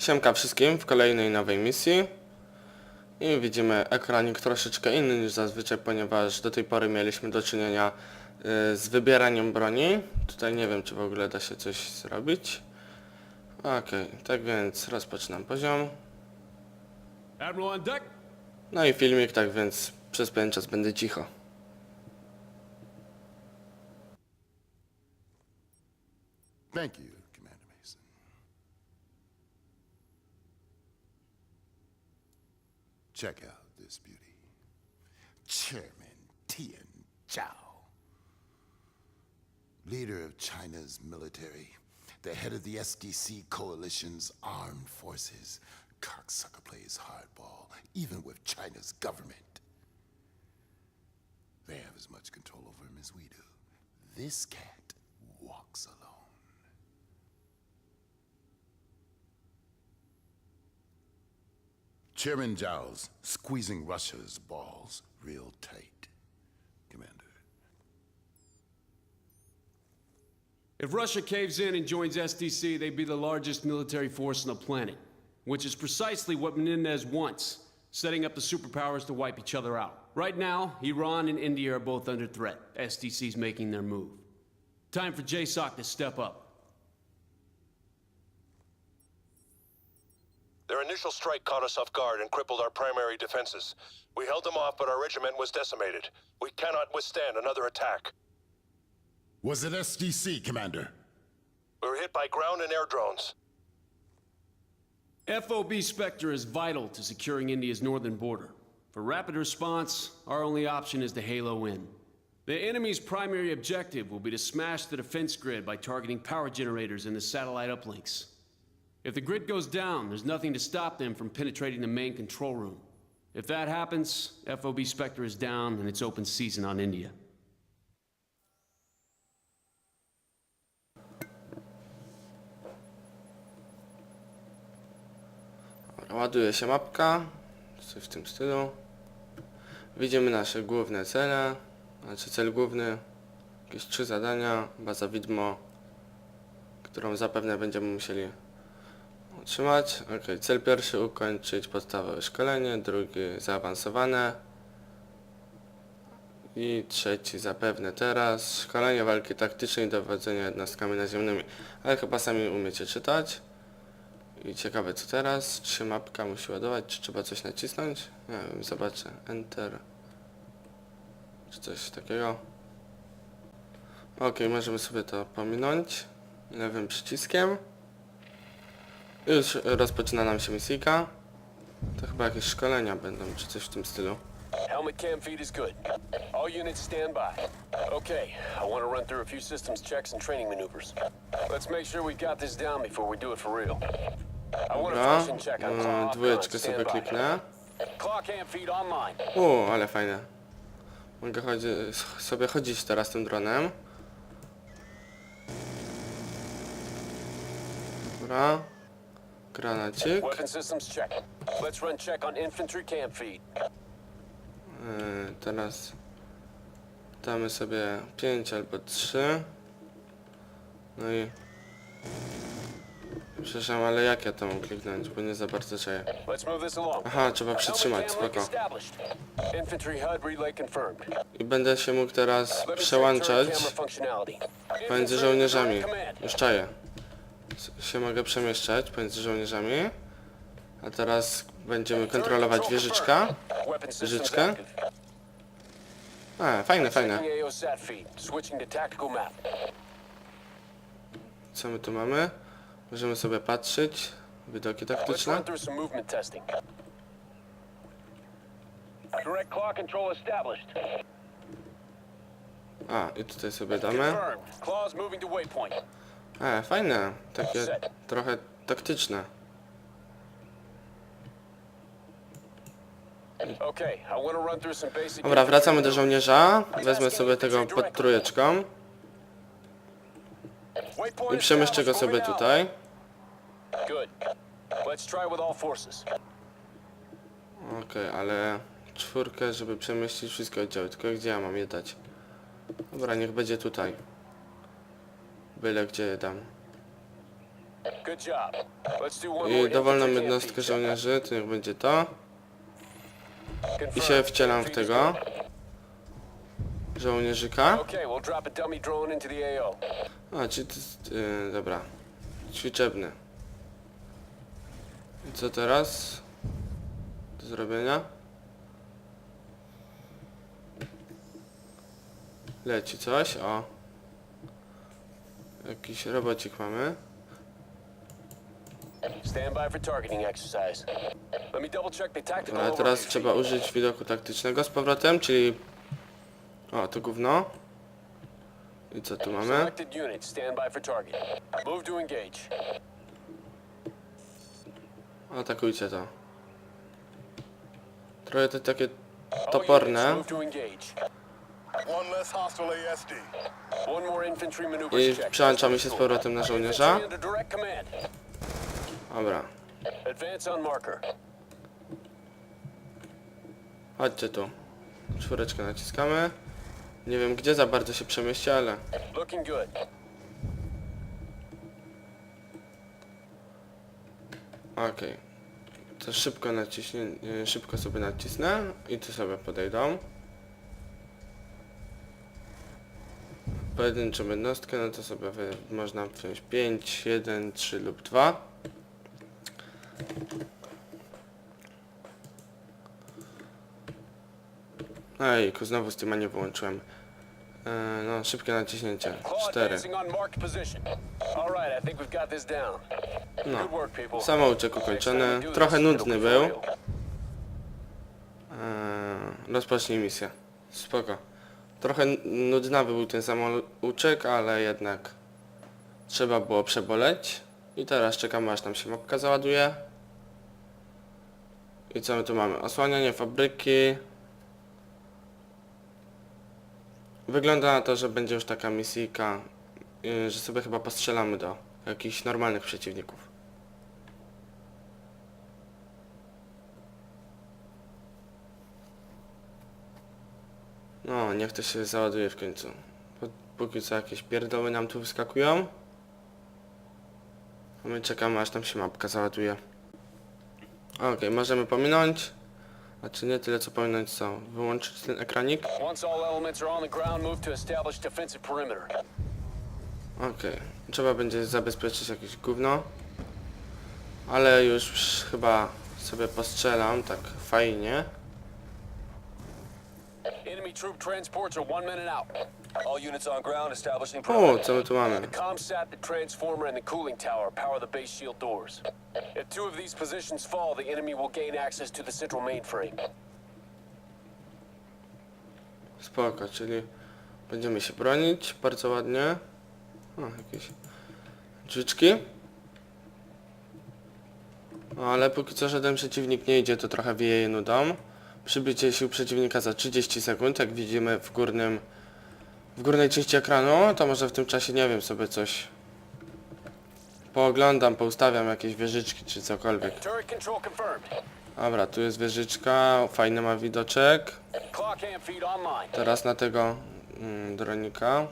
Siemka wszystkim w kolejnej nowej misji. I widzimy ekranik troszeczkę inny niż zazwyczaj, ponieważ do tej pory mieliśmy do czynienia y, z wybieraniem broni. Tutaj nie wiem, czy w ogóle da się coś zrobić. Okej, tak więc rozpoczynam poziom. Admiral on deck. No i filmik, tak więc przez pewien czas będę cicho. Thank you, Check out this beauty. Chairman Tian Zhao. Leader of China's military, the head of the SDC coalition's armed forces. Cocksucker plays hardball, even with China's government. They have as much control over him as we do. This cat walks alone. Chairman Zhao's squeezing Russia's balls real tight, Commander. If Russia caves in and joins SDC, they'd be the largest military force on the planet, which is precisely what Menendez wants, setting up the superpowers to wipe each other out. Right now, Iran and India are both under threat. SDC's making their move. Time for JSOC to step up. Their initial strike caught us off guard and crippled our primary defenses. We held them off, but our regiment was decimated. We cannot withstand another attack. Was it SDC, Commander? We were hit by ground and air drones. FOB Spectre is vital to securing India's northern border. For rapid response, our only option is to halo in. The enemy's primary objective will be to smash the defense grid by targeting power generators and the satellite uplinks. If the grid goes down, there's nothing to stop them from penetrating the main control room. If that happens, FOB Spectre is down and it's open season on India. Ładuje się mapka, coś w tym stylu. Widzimy nasze główne cele, znaczy cel główny, jakieś trzy zadania, baza widmo, którą zapewne będziemy musieli utrzymać. Ok, cel pierwszy ukończyć podstawowe szkolenie, drugi zaawansowane i trzeci zapewne teraz szkolenie walki taktycznej i dowodzenia jednostkami naziemnymi. Ale chyba sami umiecie czytać. I ciekawe co teraz, czy mapka musi ładować, czy trzeba coś nacisnąć? Nie wiem, zobaczę. Enter. Czy coś takiego. Ok, możemy sobie to pominąć lewym przyciskiem. Już rozpoczyna nam się misyjka. To chyba jakieś szkolenia będą, czy coś w tym stylu. Helmet cam feed is good. All units stand by. Okay, I want to run through a few systems checks and training maneuvers. Let's make sure we got this down before we do it for real. Dobra, mm, dwójeczkę sobie kliknę. O, ale fajne. Mogę chodzi sobie chodzić teraz tym dronem. Dobra. Granacik. Weapon systems check. Let's run check on infantry cam feed. Yy, teraz damy sobie 5 albo 3. No i... Przepraszam, ale jak ja to mam kliknąć, bo nie za bardzo czaję. Let's move this along. Aha, trzeba przytrzymać, spoko. established. Infantry HUD relay confirmed. I będę się mógł teraz przełączać pomiędzy żołnierzami. Już czaję. Się mogę przemieszczać pomiędzy żołnierzami. A teraz będziemy kontrolować wieżyczka. Wieżyczkę. A, fajne, fajne. Co my tu mamy? Możemy sobie patrzeć. Widoki taktyczne. A, i tutaj sobie damy. A, fajne. Takie trochę taktyczne. Okay. Dobra, wracamy do żołnierza. Wezmę sobie tego pod trójeczką. I przemieszczę go sobie tutaj. Okej, ale czwórkę, żeby przemieścić wszystkie oddziały. Tylko gdzie ja mam je dać? Dobra, niech będzie tutaj. Byle gdzie more I dowolną jednostkę żołnierzy, to niech będzie to. I się wcielam w tego. Żołnierzyka. A czyli to jest, yy, dobra. Ćwiczebny. I co teraz? Do zrobienia? Leci coś, o. Jakiś robocik mamy. Stand by for targeting exercise. Let me double check the tactical Dobra, teraz trzeba użyć widoku taktycznego z powrotem, czyli... O, to gówno. I co tu mamy? Selected unit, stand by for target. Move to engage. Atakujcie to. Trochę to takie All units, toporne. move to engage. I przełączamy się z powrotem na żołnierza. Dobra, chodźcie tu. Czwóreczkę naciskamy. Nie wiem gdzie za bardzo się przemieści, ale... Okej. To szybko naciśnie, y, szybko sobie nacisnę i tu sobie podejdą. Pojedynczą jednostkę, no to sobie można wziąć 5, 1, 3 lub 2. Ejku, znowu z tym nie wyłączyłem. E, no, szybkie naciśnięcie. Claw 4. advancing on marked position. All right, I think we've got this down. No. Samouczek ukończony. Trochę nudny był. Eee, rozpocznij misję. Spoko. Trochę nudnawy był ten samouczek, ale jednak trzeba było przeboleć. I teraz czekamy aż nam się mapka załaduje. I co my tu mamy? Osłanianie fabryki. Wygląda na to, że będzie już taka misyjka, yy, że sobie chyba postrzelamy do jakichś normalnych przeciwników. No, niech to się załaduje w końcu. Póki co jakieś pierdoły nam tu wyskakują. A my czekamy aż tam się mapka załaduje. Okej, możemy pominąć. Znaczy nie tyle co pominąć co. Wyłączyć ten ekranik. Okej. Trzeba będzie zabezpieczyć jakieś gówno. Ale już chyba sobie postrzelam tak fajnie. Troop transports are one minute out. All units on ground establishing O, co my tu mamy? ComSat, the transformer, and the cooling tower power the base shield doors. If two of these positions fall, the enemy will gain access to the central mainframe. Spoko, czyli będziemy się bronić bardzo ładnie. O, jakieś drzwiczki. Ale póki co żaden przeciwnik nie idzie, to trochę wieje nudą. Przybycie sił przeciwnika za 30 sekund, jak widzimy w górnym w górnej części ekranu, to może w tym czasie, nie wiem, sobie coś pooglądam, poustawiam jakieś wieżyczki czy cokolwiek. Dobra, tu jest wieżyczka, fajny ma widoczek. Teraz na tego mm, dronika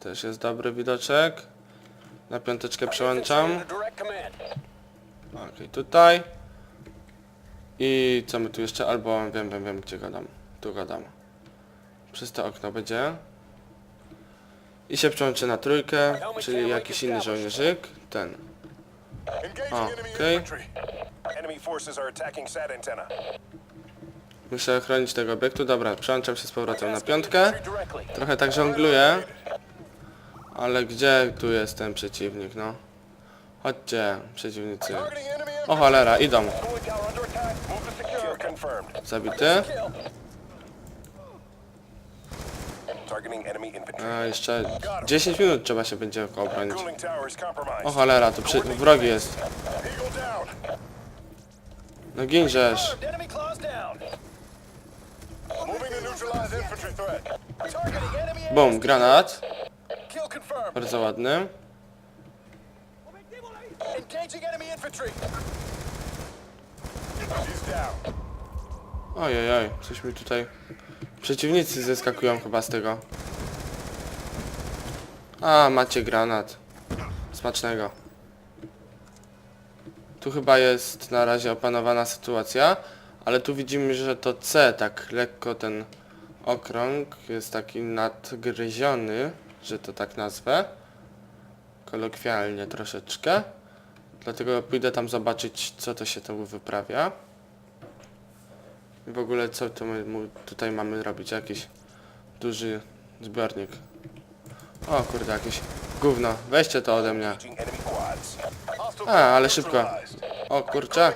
też jest dobry widoczek. Na piąteczkę przełączam. Okej, tutaj. I co my tu jeszcze? Albo wiem, wiem, wiem gdzie gadam. Tu gadam. Przez to okno będzie. I się przełączy na trójkę, czyli jakiś inny żołnierzyk. Ten. SAT antenna. Muszę chronić tego obiektu. Dobra, przełączam się z powrotem na piątkę. Trochę tak żongluję. Ale gdzie tu jest ten przeciwnik, no? Chodźcie, przeciwnicy. O cholera, idą. Cooling tower under attack. Move to secure. Confirmed. Zabity. A jeszcze 10 minut trzeba się będzie obronić. O cholera, tu przy... wrogi jest. No ginżesz. To Bum, granat. Bardzo ładny. Engaging enemy infantry. He's down. Ojej, oj, coś mi tutaj... Przeciwnicy zeskakują chyba z tego. A, macie granat. Smacznego. Tu chyba jest na razie opanowana sytuacja, ale tu widzimy, że to C, tak lekko ten okrąg jest taki nadgryziony, że to tak nazwę. Kolokwialnie troszeczkę. Dlatego pójdę tam zobaczyć, co to się tu wyprawia. I w ogóle co tu my, tutaj mamy robić? Jakiś duży zbiornik. O kurde, jakieś gówno. Weźcie to ode mnie. A, ale szybko. O kurczę,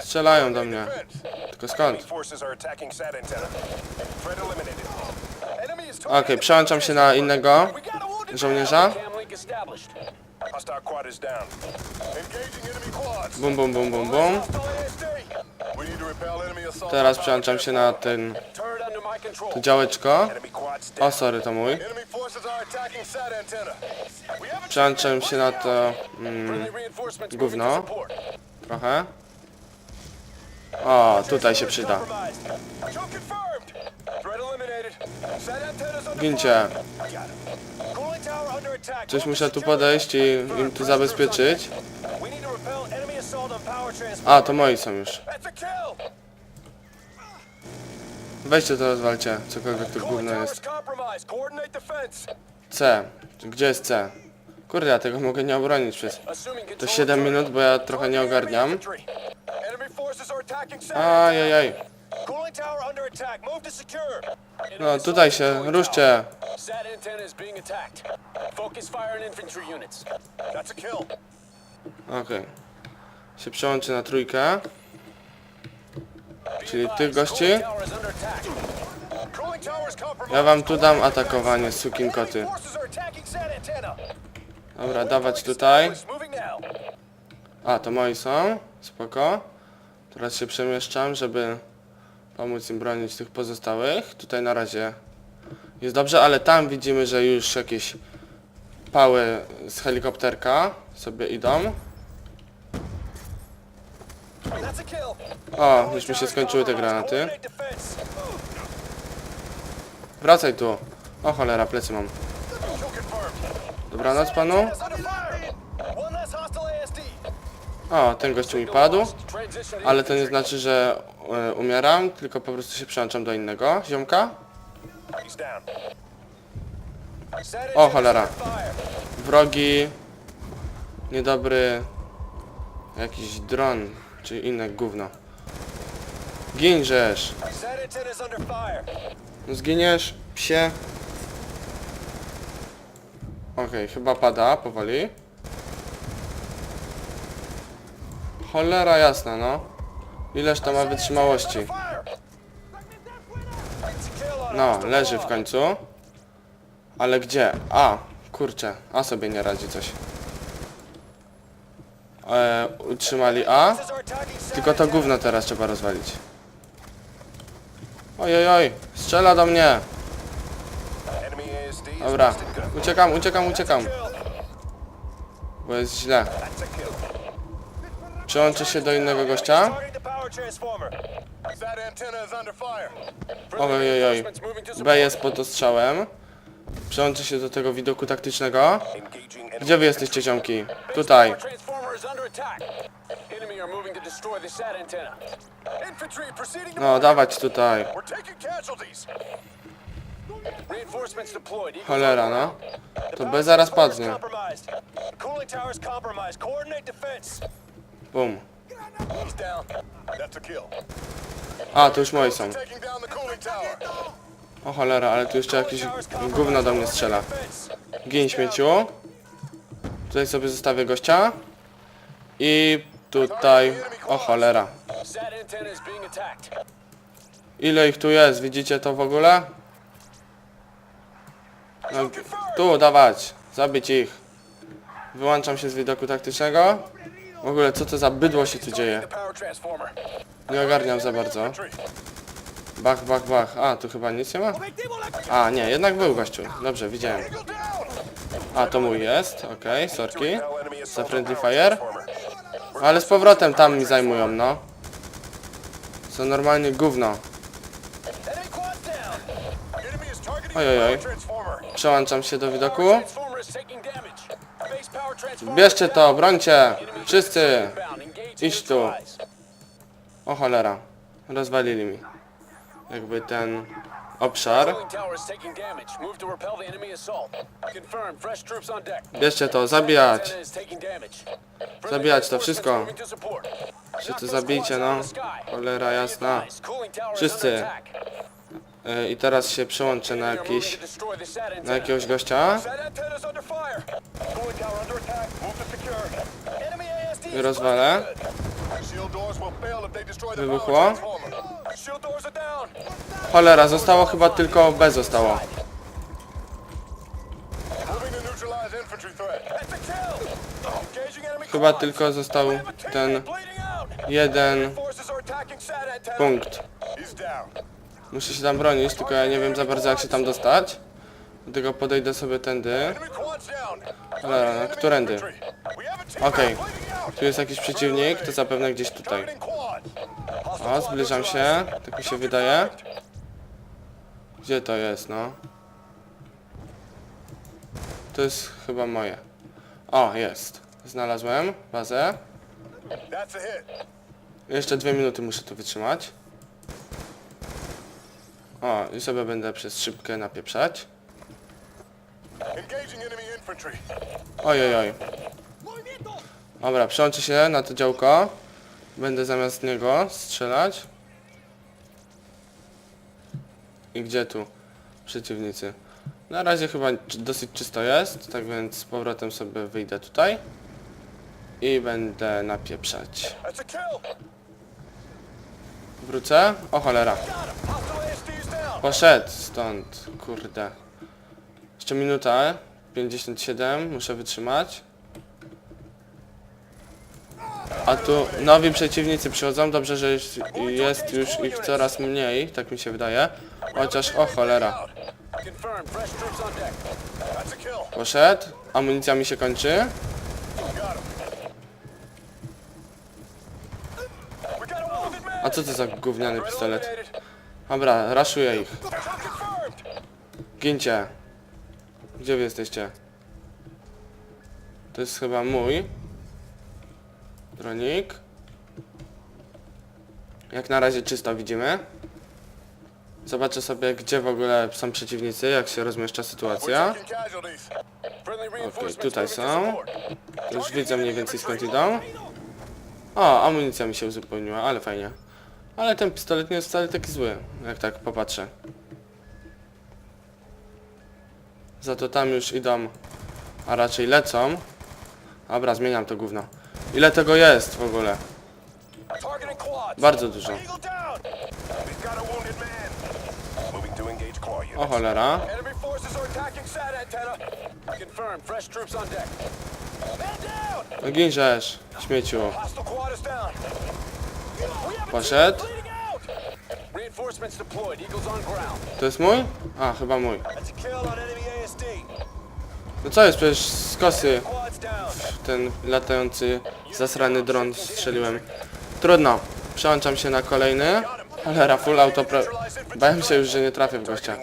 strzelają do mnie. Tylko skąd? Okej, przełączam się na innego żołnierza. Bum, bum, bum, bum, bum. Teraz przełączam się na ten to działeczko. O, sorry, to mój. Przełączam się na to mm, Gówno. trochę. O, tutaj się przyda. Gincie. Coś muszę tu podejść i im tu zabezpieczyć. A, to moi są już. Weźcie to rozwalcie, cokolwiek tu gówno jest. C. Gdzie jest C? Kurde, ja tego mogę nie obronić przez control 7 minut, bo ja trochę nie ogarniam. Ajajaj. No, tutaj się, ruszcie. Sat antenna Się przełączy na trójkę. Czyli tych gości. Ja wam tu dam atakowanie, sukinkoty. Dobra, dawać tutaj. A, to moi są. Spoko. Teraz się przemieszczam, żeby pomóc im bronić tych pozostałych. Tutaj na razie jest dobrze, ale tam widzimy, że już jakieś pały z helikopterka sobie idą. O, już mi się skończyły te granaty. Wracaj tu. O cholera, plecy mam. Dobranoc panu. O, ten gościu mi padł. Ale to nie znaczy, że e, umieram, tylko po prostu się przełączam do innego ziomka. O cholera. Wrogi, niedobry, jakiś dron, czy inne gówno. Ginżesz! Fire. Zginiesz, psie. Okej, chyba pada powoli. Cholera jasna, no. Ileż to ma wytrzymałości. No, leży w końcu. Ale gdzie? A, kurczę, A sobie nie radzi coś. E, utrzymali A. Tylko to gówno teraz trzeba rozwalić. Oj, oj, strzela do mnie. Dobra, uciekam, uciekam, uciekam. Bo jest źle. Przełączę się do innego gościa. Fire. Oj, B jest pod ostrzałem. Przełączę się do tego widoku taktycznego. Gdzie wy jesteście, ziomki? Tutaj. No, dawać tutaj. Cholera, no. To B zaraz padnie. Bum. A to już moi są. O cholera, ale tu jeszcze jakieś gówno do mnie strzela. Gin śmieciu. Tutaj sobie zostawię gościa. I tutaj... O cholera. Ile ich tu jest? Widzicie to w ogóle? No, tu, dawać. Zabić ich. Wyłączam się z widoku taktycznego. W ogóle, co to za bydło się tu dzieje? Nie ogarniam za bardzo. Bach, bach, bach. A, tu chyba nic nie ma? A, nie, jednak był gościu. Dobrze, widziałem. A, to mój jest. Okej, sorki. Now enemy Za friendly fire. Ale z powrotem tam mi zajmują, no. Co normalnie gówno. Targeting Oj. Przełączam się do widoku. Bierzcie to, brońcie! Wszyscy! Idź tu. O cholera. Rozwalili mi. Jakby ten obszar. Bierzcie to, zabijać. Zabijać to wszystko. moving to zabijcie, no. Cholera jasna. Wszyscy. Y, I teraz się przełączę na jakiś... Na jakiegoś gościa. I rozwalę. Wybuchło. Cholera, zostało chyba tylko B zostało. Chyba tylko został ten jeden punkt. Muszę się tam bronić, tylko ja nie wiem za bardzo jak się tam dostać. Dlatego podejdę sobie tędy. Cholera, no, którędy? Okej. out. Tu jest jakiś przeciwnik, to zapewne gdzieś tutaj. O, zbliżam się, tak mi się wydaje. Gdzie to jest, no? To jest chyba moje. O, jest. Znalazłem bazę. Jeszcze dwie minuty muszę tu wytrzymać. O, i sobie będę przez szybkę napieprzać. Oj, oj, oj. Dobra, przełączę się na to działko. Będę zamiast niego strzelać. I gdzie tu przeciwnicy? Na razie chyba dosyć czysto jest, tak więc z powrotem sobie wyjdę tutaj. I będę napieprzać. Wrócę. O cholera. Poszedł stąd, kurde. Jeszcze minuta, 57, muszę wytrzymać. A tu nowi przeciwnicy przychodzą, dobrze, że jest, jest już ich coraz mniej, tak mi się wydaje. Chociaż, o cholera, poszedł, amunicja mi się kończy. A co to za gówniany pistolet? Dobra, raszuję ich. Gincie. Gdzie wy jesteście? To jest chyba mój. Dronik. Jak na razie czysto widzimy. Zobaczę sobie gdzie w ogóle są przeciwnicy, jak się rozmieszcza sytuacja. Friendly reinforcements tutaj są. już widzę mniej więcej skąd idą. O, amunicja mi się uzupełniła, ale fajnie. Ale ten pistolet nie jest wcale taki zły, jak tak popatrzę. Za to tam już idą, a raczej lecą. Dobra, zmieniam to gówno. Ile tego jest w ogóle? Bardzo dużo. O cholera. No ginżesz, śmieciu. Poszedł. To jest mój? A, chyba mój. No co jest, przecież z kosy. Ten latający zasrany dron strzeliłem. Trudno. Przełączam się na kolejny. Cholera, full auto. Bałem się już, że nie trafię w gościa.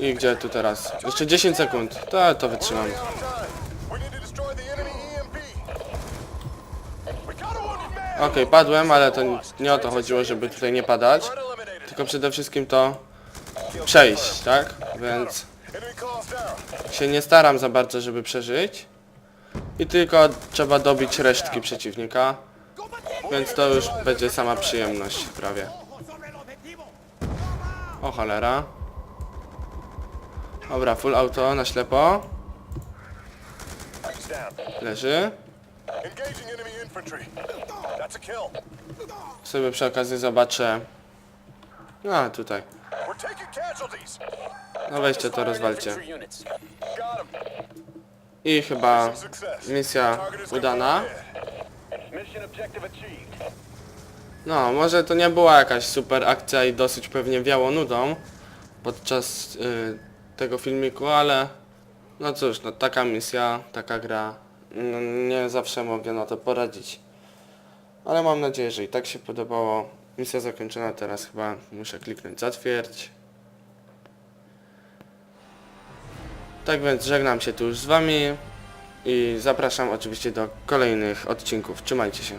I gdzie tu teraz? Jeszcze 10 sekund. To, to wytrzymam. Okej, padłem, ale to nie o to chodziło, żeby tutaj nie padać. Tylko przede wszystkim to przejść, tak? Więc. Się nie staram za bardzo, żeby przeżyć. I tylko trzeba dobić resztki przeciwnika. Więc to już będzie sama przyjemność prawie. O cholera. Dobra, full auto na ślepo. Leży. Sobie przy okazji zobaczę. A, tutaj. No weźcie to, rozwalcie. I chyba misja udana. No, może to nie była jakaś super akcja i dosyć pewnie wiało nudą podczas y, tego filmiku, ale no cóż, no taka misja, taka gra, no, nie zawsze mogę na to poradzić. Ale mam nadzieję, że i tak się podobało. Misja zakończona, teraz chyba muszę kliknąć zatwierdź. Tak więc żegnam się tu już z Wami. I zapraszam oczywiście do kolejnych odcinków. Trzymajcie się.